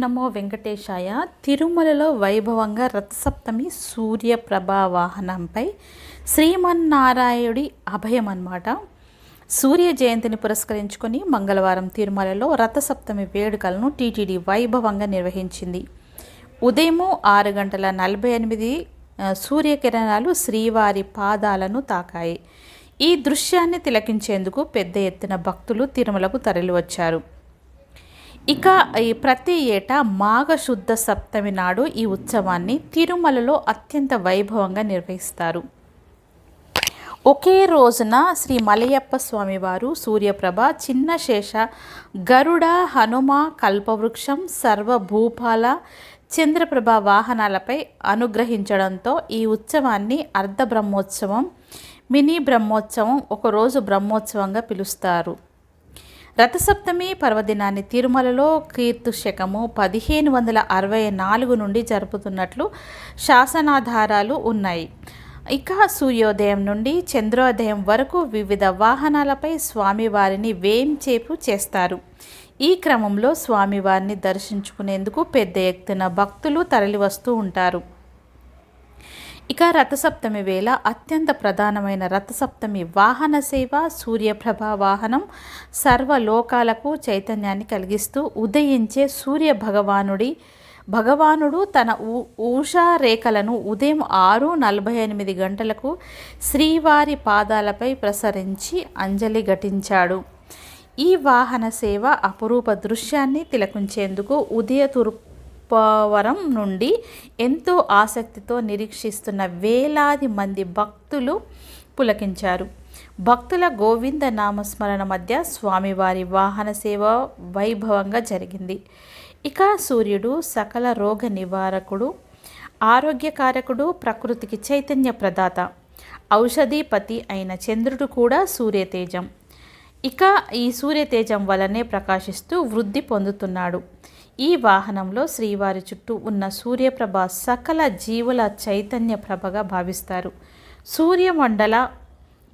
నమో వెంకటేశాయ. తిరుమలలో వైభవంగా రథసప్తమి సూర్యప్రభా వాహనంపై శ్రీమన్నారాయుడి అభయం అన్నమాట. సూర్య జయంతిని పురస్కరించుకొని మంగళవారం తిరుమలలో రథసప్తమి వేడుకలను టీటీడీ వైభవంగా నిర్వహించింది. ఉదయము ఆరు గంటల నలభై ఎనిమిది సూర్యకిరణాలు శ్రీవారి పాదాలను తాకాయి. ఈ దృశ్యాన్ని తిలకించేందుకు పెద్ద ఎత్తున భక్తులు తిరుమలకు తరలివచ్చారు. ఇక ఈ ప్రతి ఏటా మాఘశుద్ధ సప్తమి నాడు ఈ ఉత్సవాన్ని తిరుమలలో అత్యంత వైభవంగా నిర్వహిస్తారు. ఒకే రోజున శ్రీ మలయప్ప స్వామివారు సూర్యప్రభ చిన్న శేష గరుడ హనుమ కల్పవృక్షం సర్వభూపాల చంద్రప్రభ వాహనాలపై అనుగ్రహించడంతో ఈ ఉత్సవాన్ని అర్ధ బ్రహ్మోత్సవం మినీ బ్రహ్మోత్సవం ఒకరోజు బ్రహ్మోత్సవంగా పిలుస్తారు. రథసప్తమి పర్వదినాన్ని తిరుమలలో కీర్తు శకము పదిహేను వందల అరవై నాలుగు నుండి జరుపుతున్నట్లు శాసనాధారాలు ఉన్నాయి. ఇక సూర్యోదయం నుండి చంద్రోదయం వరకు వివిధ వాహనాలపై స్వామివారిని వేంచేపు చేస్తారు. ఈ క్రమంలో స్వామివారిని దర్శించుకునేందుకు పెద్ద ఎత్తున భక్తులు తరలివస్తూ ఉంటారు. ఇక రథసప్తమి వేళ అత్యంత ప్రధానమైన రథసప్తమి వాహన సేవ సూర్యప్రభ వాహనం సర్వలోకాలకు చైతన్యాన్ని కలిగిస్తూ ఉదయించే సూర్య భగవానుడి భగవానుడు తన ఊ- ఊషా రేఖలను ఉదయం ఆరు నలభై ఎనిమిది గంటలకు శ్రీవారి పాదాలపై ప్రసరించి అంజలి ఘటించాడు. ఈ వాహన సేవ అపురూప దృశ్యాన్ని తిలకించేందుకు ఉదయ తూర్పవరం నుండి ఎంతో ఆసక్తితో నిరీక్షిస్తున్న వేలాది మంది భక్తులు పులకించారు. భక్తుల గోవింద నామస్మరణ మధ్య స్వామివారి వాహన సేవ వైభవంగా జరిగింది. ఇక సూర్యుడు సకల రోగ నివారకుడు ఆరోగ్యకారకుడు ప్రకృతికి చైతన్య ప్రదాత ఔషధీపతి అయిన చంద్రుడు కూడా సూర్యతేజం. ఇక ఈ సూర్యతేజం వలనే ప్రకాశిస్తూ వృద్ధి పొందుతున్నాడు. ఈ వాహనంలో శ్రీవారి చుట్టూ ఉన్న సూర్యప్రభ సకల జీవుల చైతన్య ప్రభగా భావిస్తారు. సూర్యమండల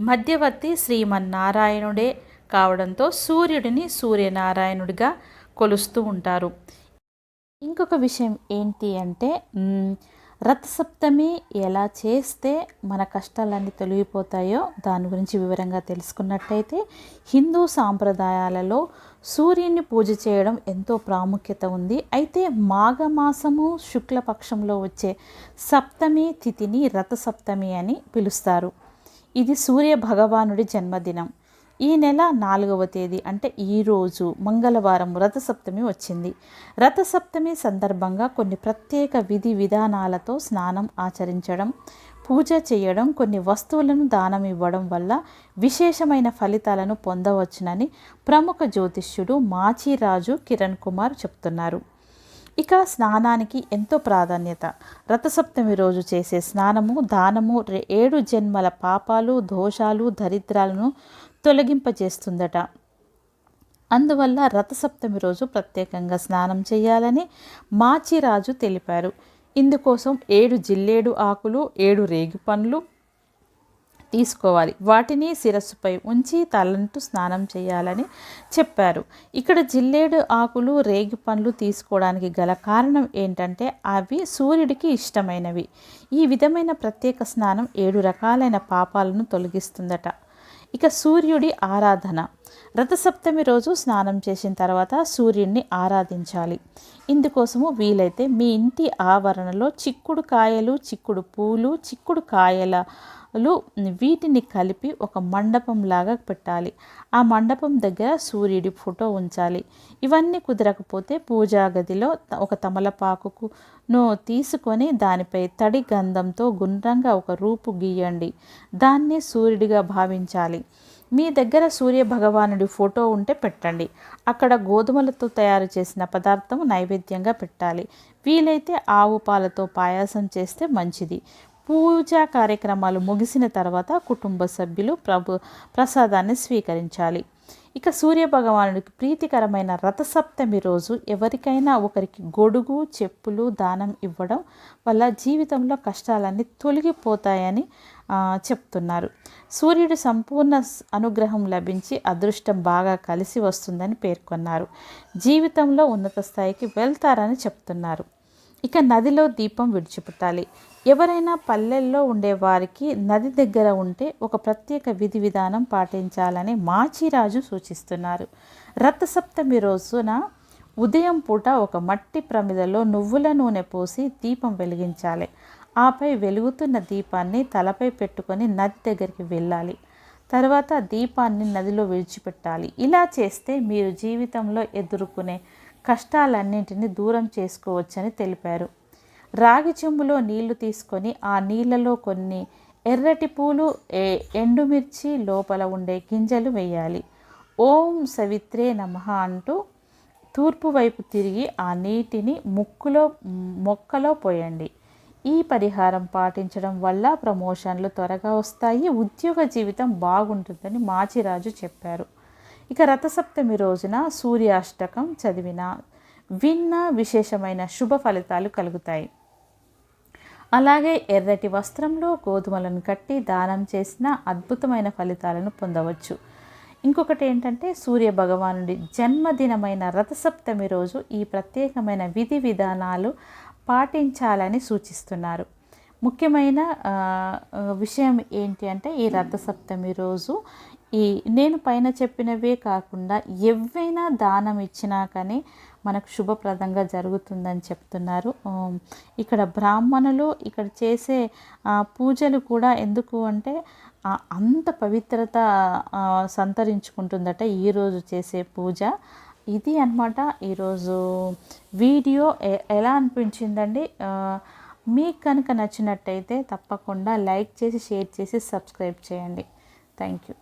మధ్యవర్తి శ్రీమన్నారాయణుడే కావడంతో సూర్యుడిని సూర్యనారాయణుడిగా కొలుస్తూ ఉంటారు. ఇంకొక విషయం ఏంటి అంటే రథసప్తమి ఎలా చేస్తే మన కష్టాలన్నీ తొలగిపోతాయో దాని గురించి వివరంగా తెలుసుకున్నట్టయితే హిందూ సాంప్రదాయాలలో సూర్యుని పూజ చేయడం ఎంతో ప్రాముఖ్యత ఉంది. అయితే మాఘమాసము శుక్లపక్షంలో వచ్చే సప్తమి తిథిని రథసప్తమి అని పిలుస్తారు. ఇది సూర్య భగవానుడి జన్మదినం. ఈ నెల నాలుగవ తేదీ అంటే ఈరోజు మంగళవారం రథసప్తమి వచ్చింది. రథసప్తమి సందర్భంగా కొన్ని ప్రత్యేక విధి విధానాలతో స్నానం ఆచరించడం పూజ చేయడం కొన్ని వస్తువులను దానం ఇవ్వడం వల్ల విశేషమైన ఫలితాలను పొందవచ్చునని ప్రముఖ జ్యోతిష్యుడు మాచిరాజు కిరణ్ కుమార్ చెప్తున్నారు. ఇక స్నానానికి ఎంతో ప్రాధాన్యత. రథసప్తమి రోజు చేసే స్నానము దానము ఏడు జన్మల పాపాలు దోషాలు దరిద్రాలను తొలగింపజేస్తుందట. అందువల్ల రథసప్తమి రోజు ప్రత్యేకంగా స్నానం చేయాలని మాచిరాజు తెలిపారు. ఇందుకోసం ఏడు జిల్లేడు ఆకులు ఏడు రేగి పండ్లు తీసుకోవాలి. వాటిని శిరస్సుపై ఉంచి తలంటూ స్నానం చేయాలని చెప్పారు. ఇక్కడ జిల్లేడు ఆకులు రేగి పండ్లు తీసుకోవడానికి గల కారణం ఏంటంటే అవి సూర్యుడికి ఇష్టమైనవి. ఈ విధమైన ప్రత్యేక స్నానం ఏడు రకాలైన పాపాలను తొలగిస్తుందట. ఇక సూర్యుడి ఆరాధన. రథసప్తమి రోజు స్నానం చేసిన తర్వాత సూర్యుడిని ఆరాధించాలి. ఇందుకోసము వీలైతే మీ ఇంటి ఆవరణలో చిక్కుడు కాయలు చిక్కుడు పూలు చిక్కుడు కాయల వీటిని కలిపి ఒక మండపం లాగా పెట్టాలి. ఆ మండపం దగ్గర సూర్యుడి ఫోటో ఉంచాలి. ఇవన్నీ కుదరకపోతే పూజా గదిలో ఒక తమలపాకును తీసుకొని దానిపై తడి గంధంతో గుండ్రంగా ఒక రూపు గీయండి. దాన్ని సూర్యుడిగా భావించాలి. మీ దగ్గర సూర్య భగవానుడి ఫోటో ఉంటే పెట్టండి. అక్కడ గోధుమలతో తయారు చేసిన పదార్థం నైవేద్యంగా పెట్టాలి. వీలైతే ఆవు పాలతో పాయాసం చేస్తే మంచిది. పూజా కార్యక్రమాలు ముగిసిన తర్వాత కుటుంబ సభ్యులు ప్రభు ప్రసాదాన్ని స్వీకరించాలి. ఇక సూర్య భగవానుడికి ప్రీతికరమైన రథసప్తమి రోజు ఎవరికైనా ఒకరికి గొడుగు చెప్పులు దానం ఇవ్వడం వల్ల జీవితంలో కష్టాలన్నీ తొలగిపోతాయని చెప్తున్నారు. సూర్యుడు సంపూర్ణ అనుగ్రహం లభించి అదృష్టం బాగా కలిసి వస్తుందని పేర్కొన్నారు. జీవితంలో ఉన్నత స్థాయికి వెళ్తారని చెప్తున్నారు. ఇక నదిలో దీపం విడిచిపెట్టాలి. ఎవరైనా పల్లెల్లో ఉండే వారికి నది దగ్గర ఉంటే ఒక ప్రత్యేక విధి విధానం పాటించాలని మాచిరాజు సూచిస్తున్నారు. రథసప్తమి రోజున ఉదయం పూట ఒక మట్టి ప్రమిదలో నువ్వుల నూనె పోసి దీపం వెలిగించాలి. ఆపై వెలుగుతున్న దీపాన్ని తలపై పెట్టుకొని నది దగ్గరికి వెళ్ళాలి. తర్వాత దీపాన్ని నదిలో విడిచిపెట్టాలి. ఇలా చేస్తే మీరు జీవితంలో ఎదుర్కొనే కష్టాలన్నింటినీ దూరం చేసుకోవచ్చని తెలిపారు. రాగి చెంబులో నీళ్ళు తీసుకొని ఆ నీళ్ళలో కొన్ని ఎర్రటి పూలు ఏ- ఎండుమిర్చి లోపల ఉండే గింజలు వేయాలి. ఓం సవిత్రే నమః అంటూ తూర్పు వైపు తిరిగి ఆ నీటిని ముక్కులో మొక్కలో పోయండి. ఈ పరిహారం పాటించడం వల్ల ప్రమోషన్లు త్వరగా వస్తాయి ఉద్యోగ జీవితం బాగుంటుందని మాచిరాజు చెప్పారు. ఇక రథసప్తమి రోజున సూర్యాష్టకం చదివిన విన్న విశేషమైన శుభ ఫలితాలు కలుగుతాయి. అలాగే ఎర్రటి వస్త్రంలో గోధుమలను కట్టి దానం చేసిన అద్భుతమైన ఫలితాలను పొందవచ్చు. ఇంకొకటి ఏంటంటే సూర్య భగవానుడి జన్మదినమైన రథసప్తమి రోజు ఈ ప్రత్యేకమైన విధి విధానాలు పాటించాలని సూచిస్తున్నారు. ముఖ్యమైన విషయం ఏంటి అంటే ఈ రథసప్తమి రోజు ఈ నేను పైన చెప్పినవే కాకుండా ఎవైనా దానం ఇచ్చినా కానీ మనకు శుభప్రదంగా జరుగుతుందని చెప్తున్నారు. ఇక్కడ బ్రాహ్మణులు ఇక్కడ చేసే పూజలు కూడా ఎందుకు అంటే అంత పవిత్రత సంతరించుకుంటుందట ఈరోజు చేసే పూజ. ఇది అన్నమాట ఈరోజు వీడియో. ఎలా అనిపించిందండి? మీకు కనుక నచ్చినట్టయితే తప్పకుండా లైక్ చేసి షేర్ చేసి సబ్స్క్రైబ్ చేయండి. Thank you.